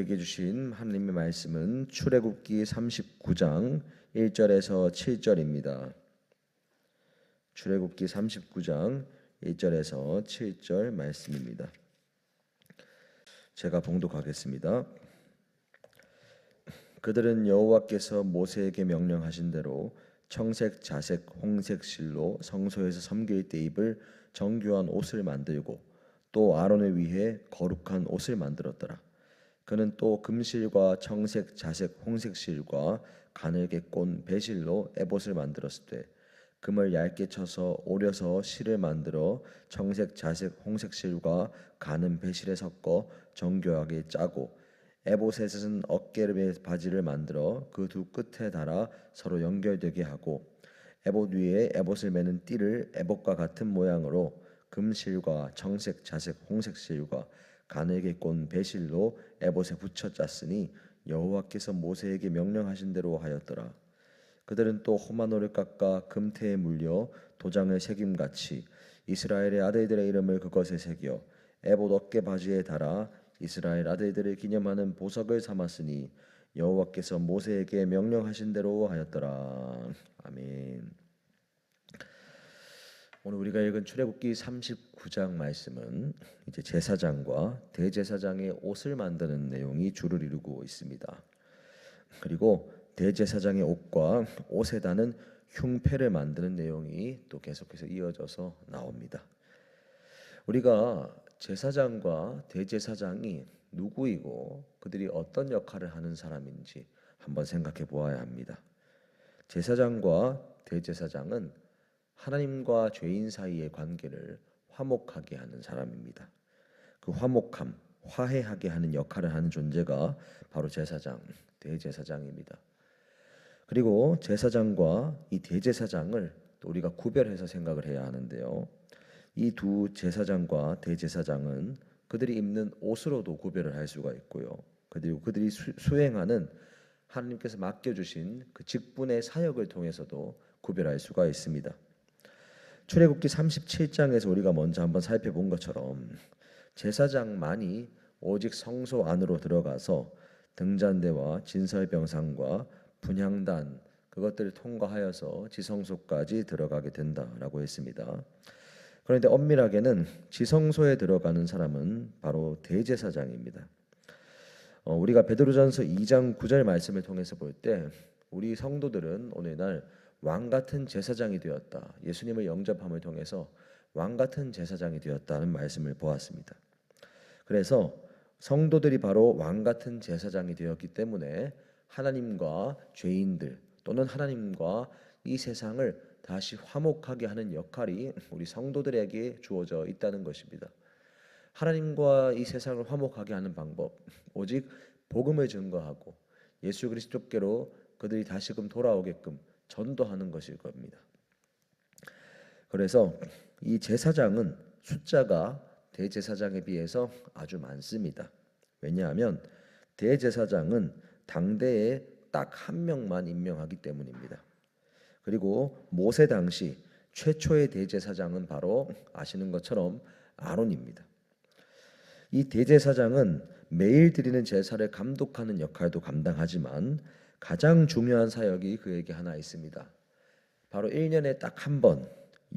우리에게 주신 하나님의 말씀은 출애굽기 39장 1절에서 7절입니다. 출애굽기 39장 1절에서 7절 말씀입니다. 제가 봉독하겠습니다. 그들은 여호와께서 모세에게 명령하신 대로 청색, 자색, 홍색 실로 성소에서 섬길 때 입을 정교한 옷을 만들고 또 아론을 위해 거룩한 옷을 만들었더라. 그는 또 금실과 청색, 자색, 홍색 실과 가늘게 꼰 배실로 에봇을 만들었을 때 금을 얇게 쳐서 오려서 실을 만들어 청색, 자색, 홍색 실과 가는 배실에 섞어 정교하게 짜고 에봇에서는 어깨를 바지를 만들어 그 두 끝에 달아 서로 연결되게 하고 에봇 위에 에봇을 매는 띠를 에봇과 같은 모양으로 금실과 청색, 자색, 홍색 실과 가늘게 꼰 배실로 에봇에 붙여 짰으니 여호와께서 모세에게 명령하신 대로 하였더라. 그들은 또 호마노를 깎아 금태에 물려 도장을 새김같이 이스라엘의 아들들의 이름을 그것에 새겨 에봇 어깨 바지에 달아 이스라엘 아들들을 기념하는 보석을 삼았으니 여호와께서 모세에게 명령하신 대로 하였더라. 아멘. 오늘 우리가 읽은 출애굽기 39장 말씀은 이제 제사장과 대제사장의 옷을 만드는 내용이 주를 이루고 있습니다. 그리고 대제사장의 옷과 옷에 다는 흉패를 만드는 내용이 또 계속해서 이어져서 나옵니다. 우리가 제사장과 대제사장이 누구이고 그들이 어떤 역할을 하는 사람인지 한번 생각해 보아야 합니다. 제사장과 대제사장은 하나님과 죄인 사이의 관계를 화목하게 하는 사람입니다. 그 화목함, 화해하게 하는 역할을 하는 존재가 바로 제사장, 대제사장입니다. 그리고 제사장과 이 대제사장을 또 우리가 구별해서 생각을 해야 하는데요. 이 두 제사장과 대제사장은 그들이 입는 옷으로도 구별을 할 수가 있고요. 그리고 그들이 수, 수행하는 하나님께서 맡겨주신 그 직분의 사역을 통해서도 구별할 수가 있습니다. 출애굽기 37장에서 우리가 먼저 한번 살펴본 것처럼 제사장만이 오직 성소 안으로 들어가서 등잔대와 진설병상과 분향단 그것들을 통과하여서 지성소까지 들어가게 된다라고 했습니다. 그런데 엄밀하게는 지성소에 들어가는 사람은 바로 대제사장입니다. 어, 우리가 베드로전서 2장 9절 말씀을 통해서 볼 때 우리 성도들은 오늘날 왕 같은 제사장이 되었다. 예수님을 영접함을 통해서 왕 같은 제사장이 되었다는 말씀을 보았습니다. 그래서 성도들이 바로 왕 같은 제사장이 되었기 때문에 하나님과 죄인들 또는 하나님과 이 세상을 다시 화목하게 하는 역할이 우리 성도들에게 주어져 있다는 것입니다. 하나님과 이 세상을 화목하게 하는 방법 오직 복음을 증거하고 예수 그리스도께로 그들이 다시금 돌아오게끔 전도하는 것일 겁니다. 그래서 이 제사장은 숫자가 대제사장에 비해서 아주 많습니다. 왜냐하면 대제사장은 당대에 딱 한 명만 임명하기 때문입니다. 그리고 모세 당시 최초의 대제사장은 바로 아시는 것처럼 아론입니다. 이 대제사장은 매일 드리는 제사를 감독하는 역할도 감당하지만 가장 중요한 사역이 그에게 하나 있습니다. 바로 1년에 딱 한 번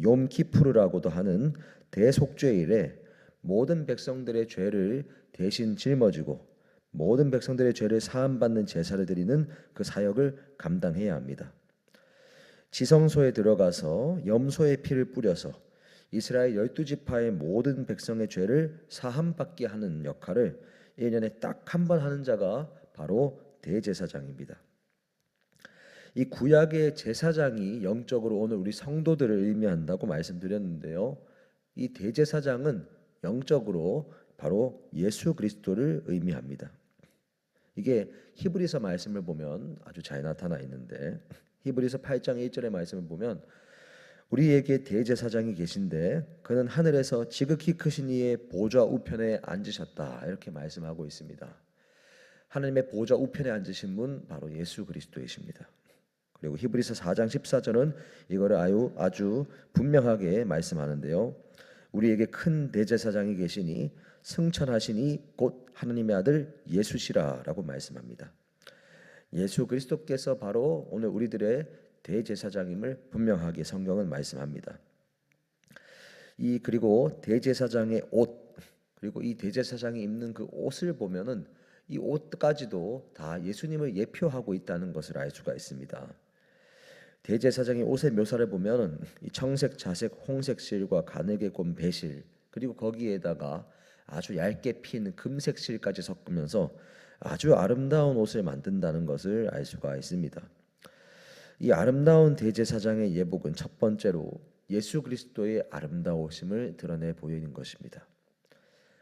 욤키푸르라고도 하는 대속죄일에 모든 백성들의 죄를 대신 짊어지고 모든 백성들의 죄를 사함받는 제사를 드리는 그 사역을 감당해야 합니다. 지성소에 들어가서 염소의 피를 뿌려서 이스라엘 열두 지파의 모든 백성의 죄를 사함받게 하는 역할을 1년에 딱 한 번 하는 자가 바로 대제사장입니다. 이 구약의 제사장이 영적으로 오늘 우리 성도들을 의미한다고 말씀드렸는데요. 이 대제사장은 영적으로 바로 예수 그리스도를 의미합니다. 이게 히브리서 말씀을 보면 아주 잘 나타나 있는데 히브리서 8장 1절의 말씀을 보면 우리에게 대제사장이 계신데 그는 하늘에서 지극히 크신 이의 보좌 우편에 앉으셨다 이렇게 말씀하고 있습니다. 하나님의 보좌 우편에 앉으신 분 바로 예수 그리스도이십니다. 그리고 히브리서 4장 14절은 이거를 아주 아주 분명하게 말씀하는데요. 우리에게 큰 대제사장이 계시니 승천하시니 곧 하나님의 아들 예수시라라고 말씀합니다. 예수 그리스도께서 바로 오늘 우리들의 대제사장임을 분명하게 성경은 말씀합니다. 이 그리고 대제사장의 옷 그리고 이 대제사장이 입는 그 옷을 보면은 이 옷까지도 다 예수님을 예표하고 있다는 것을 알 수가 있습니다. 대제사장의 옷의 묘사를 보면은 이 청색, 자색, 홍색 실과 가늘게 꼰 배실 그리고 거기에다가 아주 얇게 핀 금색 실까지 섞으면서 아주 아름다운 옷을 만든다는 것을 알 수가 있습니다. 이 아름다운 대제사장의 예복은 첫 번째로 예수 그리스도의 아름다우심을 드러내 보이는 것입니다.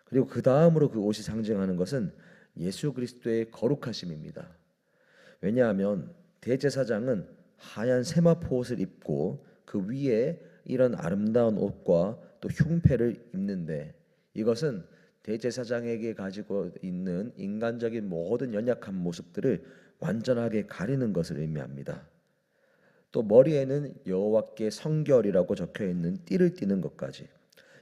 그리고 그 다음으로 그 옷이 상징하는 것은 예수 그리스도의 거룩하심입니다. 왜냐하면 대제사장은 하얀 세마포 옷을 입고 그 위에 이런 아름다운 옷과 또 흉패를 입는데 이것은 대제사장에게 가지고 있는 인간적인 모든 연약한 모습들을 완전하게 가리는 것을 의미합니다. 또 머리에는 여호와께 성결이라고 적혀 있는 띠를 띠는 것까지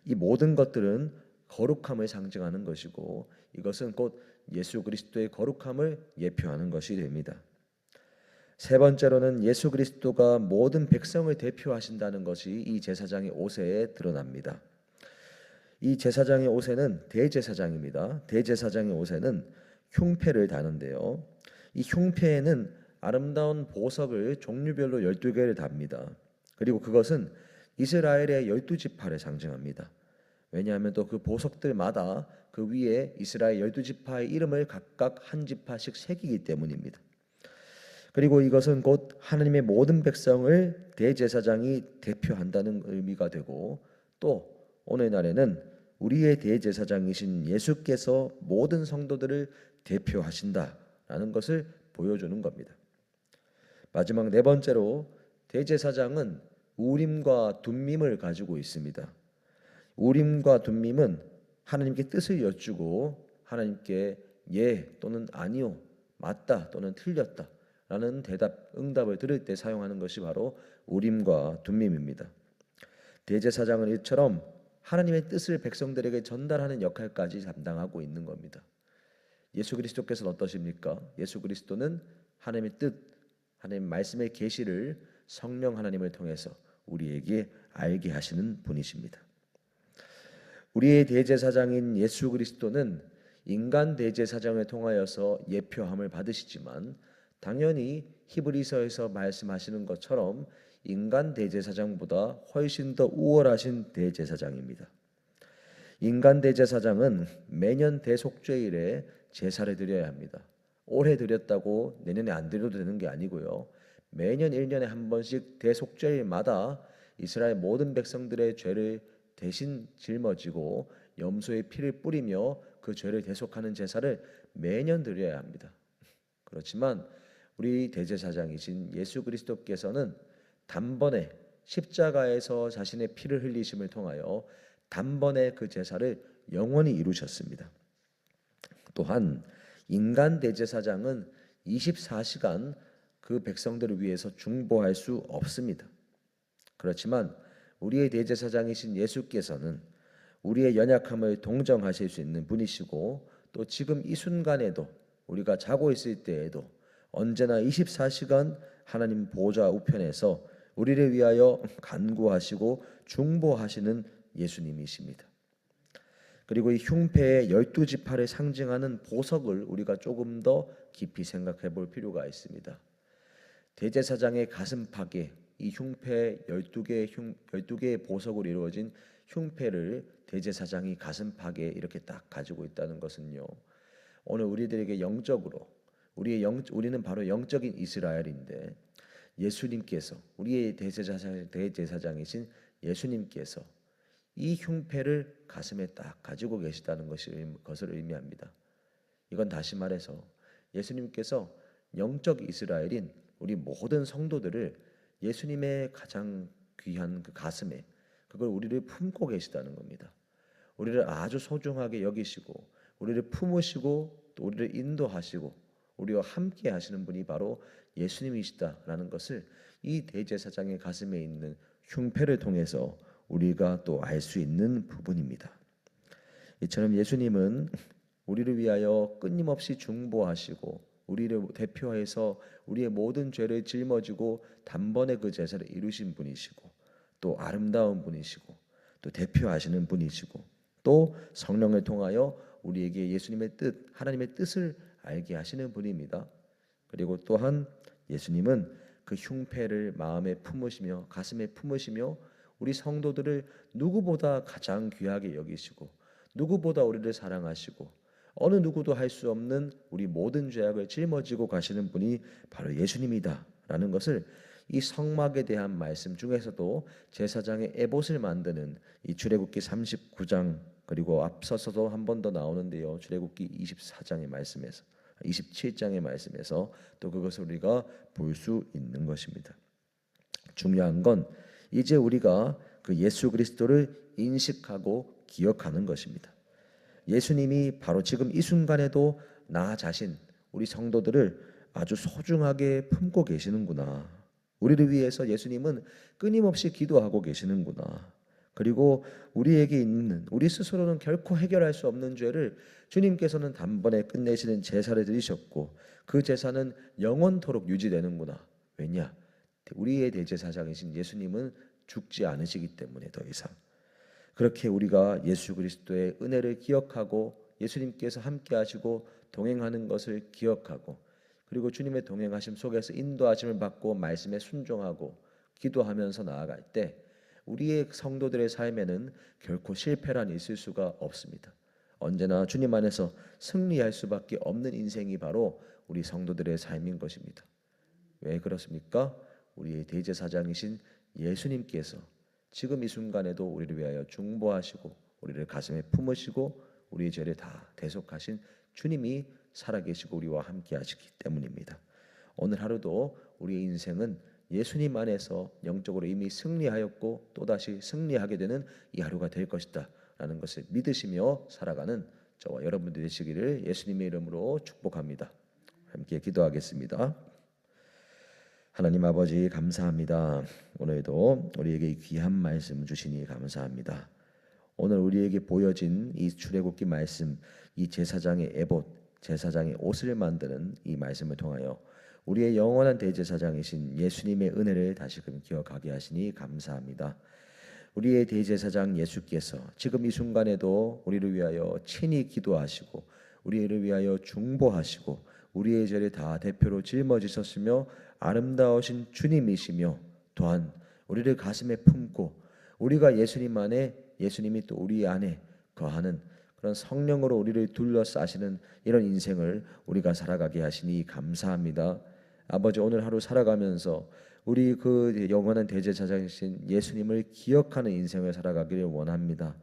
이 모든 것들은 거룩함을 상징하는 것이고 이것은 곧 예수 그리스도의 거룩함을 예표하는 것이 됩니다. 세 번째로는 예수 그리스도가 모든 백성을 대표하신다는 것이 이 제사장의 옷에 드러납니다. 이 제사장의 옷에는 대제사장입니다. 대제사장의 옷에는 흉패를 다는데요. 이 흉패에는 아름다운 보석을 종류별로 12개를 답니다. 그리고 그것은 이스라엘의 열두 지파를 상징합니다. 왜냐하면 또 그 보석들마다 그 위에 이스라엘 열두 지파의 이름을 각각 한 지파씩 새기기 때문입니다. 그리고 이것은 곧 하나님의 모든 백성을 대제사장이 대표한다는 의미가 되고 또 오늘날에는 우리의 대제사장이신 예수께서 모든 성도들을 대표하신다라는 것을 보여주는 겁니다. 마지막 네 번째로 대제사장은 우림과 둠밈을 가지고 있습니다. 우림과 둠밈은 하나님께 뜻을 여쭈고 하나님께 예 또는 아니요 맞다 또는 틀렸다 라는 대답 응답을 들을 때 사용하는 것이 바로 우림과 둠밈입니다. 대제사장은 이처럼 하나님의 뜻을 백성들에게 전달하는 역할까지 담당하고 있는 겁니다. 예수 그리스도께서는 어떠십니까? 예수 그리스도는 하나님의 뜻, 하나님 말씀의 계시를 성령 하나님을 통해서 우리에게 알게 하시는 분이십니다. 우리의 대제사장인 예수 그리스도는 인간 대제사장을 통하여서 예표함을 받으시지만 당연히 히브리서에서 말씀하시는 것처럼 인간 대제사장보다 훨씬 더 우월하신 대제사장입니다. 인간 대제사장은 매년 대속죄일에 제사를 드려야 합니다. 올해 드렸다고 내년에 안 드려도 되는 게 아니고요. 매년 1년에 한 번씩 대속죄일마다 이스라엘 모든 백성들의 죄를 대신 짊어지고 염소의 피를 뿌리며 그 죄를 대속하는 제사를 매년 드려야 합니다. 그렇지만 우리 대제사장이신 예수 그리스도께서는 단번에 십자가에서 자신의 피를 흘리심을 통하여 단번에 그 제사를 영원히 이루셨습니다. 또한 인간 대제사장은 24시간 그 백성들을 위해서 중보할 수 없습니다. 그렇지만 우리의 대제사장이신 예수께서는 우리의 연약함을 동정하실 수 있는 분이시고 또 지금 이 순간에도 우리가 자고 있을 때에도 언제나 24시간 하나님 보좌 우편에서 우리를 위하여 간구하시고 중보하시는 예수님이십니다. 그리고 이 흉패의 열두 지파를 상징하는 보석을 우리가 조금 더 깊이 생각해 볼 필요가 있습니다. 대제사장의 가슴팍에 이 흉패 12개의 흉 12개의 보석으로 이루어진 흉패를 대제사장이 가슴팍에 이렇게 딱 가지고 있다는 것은요. 오늘 우리들에게 영적으로 우리의 영 우리는 바로 영적인 이스라엘인데 예수님께서 우리의 대제사장 대제사장이신 예수님께서 이 흉패를 가슴에 딱 가지고 계시다는 것이 것을 의미합니다. 이건 다시 말해서 예수님께서 영적 이스라엘인 우리 모든 성도들을 예수님의 가장 귀한 그 가슴에 그걸 우리를 품고 계시다는 겁니다. 우리를 아주 소중하게 여기시고 우리를 품으시고 또 우리를 인도하시고 우리와 함께 하시는 분이 바로 예수님이시다라는 것을 이 대제사장의 가슴에 있는 흉패를 통해서 우리가 또 알 수 있는 부분입니다. 이처럼 예수님은 우리를 위하여 끊임없이 중보하시고 우리를 대표해서 우리의 모든 죄를 짊어지고 단번에 그 제사를 이루신 분이시고 또 아름다운 분이시고 또 대표하시는 분이시고 또 성령을 통하여 우리에게 예수님의 뜻, 하나님의 뜻을 알게 하시는 분입니다. 그리고 또한 예수님은 그 흉패를 마음에 품으시며 가슴에 품으시며 우리 성도들을 누구보다 가장 귀하게 여기시고 누구보다 우리를 사랑하시고 어느 누구도 할 수 없는 우리 모든 죄악을 짊어지고 가시는 분이 바로 예수님이다라는 것을 이 성막에 대한 말씀 중에서도 제사장의 에봇을 만드는 이 출애굽기 39장 그리고 앞서서도 한 번 더 나오는데요. 출애굽기 24장의 말씀에서 27장의 말씀에서 또 그것을 우리가 볼 수 있는 것입니다. 중요한 건 이제 우리가 그 예수 그리스도를 인식하고 기억하는 것입니다. 예수님이 바로 지금 이 순간에도 나 자신 우리 성도들을 아주 소중하게 품고 계시는구나. 우리를 위해서 예수님은 끊임없이 기도하고 계시는구나. 그리고 우리에게 있는 우리 스스로는 결코 해결할 수 없는 죄를 주님께서는 단번에 끝내시는 제사를 드리셨고 그 제사는 영원토록 유지되는구나. 왜냐? 우리의 대제사장이신 예수님은 죽지 않으시기 때문에 더 이상 그렇게 우리가 예수 그리스도의 은혜를 기억하고 예수님께서 함께 하시고 동행하는 것을 기억하고 그리고 주님의 동행하심 속에서 인도하심을 받고 말씀에 순종하고 기도하면서 나아갈 때 우리의 성도들의 삶에는 결코 실패란 있을 수가 없습니다. 언제나 주님 안에서 승리할 수밖에 없는 인생이 바로 우리 성도들의 삶인 것입니다. 왜 그렇습니까? 우리의 대제사장이신 예수님께서 지금 이 순간에도 우리를 위하여 중보하시고 우리를 가슴에 품으시고 우리의 죄를 다 대속하신 주님이 살아계시고 우리와 함께 하시기 때문입니다. 오늘 하루도 우리의 인생은 예수님 안에서 영적으로 이미 승리하였고 또다시 승리하게 되는 이 하루가 될 것이다 라는 것을 믿으시며 살아가는 저와 여러분들 되시기를 예수님의 이름으로 축복합니다. 함께 기도하겠습니다. 하나님 아버지 감사합니다. 오늘도 우리에게 귀한 말씀 주시니 감사합니다. 오늘 우리에게 보여진 이 출애굽기 말씀, 이 제사장의 에봇, 제사장의 옷을 만드는 이 말씀을 통하여 우리의 영원한 대제사장이신 예수님의 은혜를 다시금 기억하게 하시니 감사합니다. 우리의 대제사장 예수께서 지금 이 순간에도 우리를 위하여 친히 기도하시고 우리를 위하여 중보하시고 우리의 죄를 다 대표로 짊어지셨으며 아름다우신 주님이시며 또한 우리를 가슴에 품고 우리가 예수님 안에 예수님이 또 우리 안에 거하는 그런 성령으로 우리를 둘러싸시는 이런 인생을 우리가 살아가게 하시니 감사합니다. 아버지 오늘 하루 살아가면서 우리 그 영원한 대제사장이신 예수님을 기억하는 인생을 살아가기를 원합니다.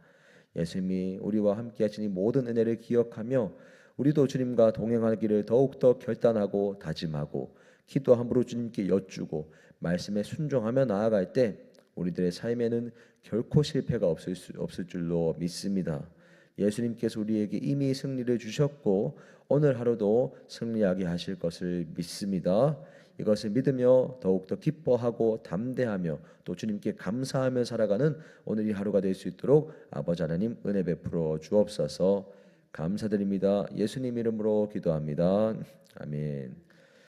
예수님이 우리와 함께 하시니 모든 은혜를 기억하며 우리도 주님과 동행하기를 더욱더 결단하고 다짐하고 기도함으로 주님께 여쭈고 말씀에 순종하며 나아갈 때 우리들의 삶에는 결코 실패가 없을 수, 없을 줄로 믿습니다. 예수님께서 우리에게 이미 승리를 주셨고 오늘 하루도 승리하게 하실 것을 믿습니다. 이것을 믿으며 더욱더 기뻐하고 담대하며 또 주님께 감사하며 살아가는 오늘 이 하루가 될 수 있도록 아버지 하나님 은혜 베풀어 주옵소서 감사드립니다. 예수님 이름으로 기도합니다. 아멘.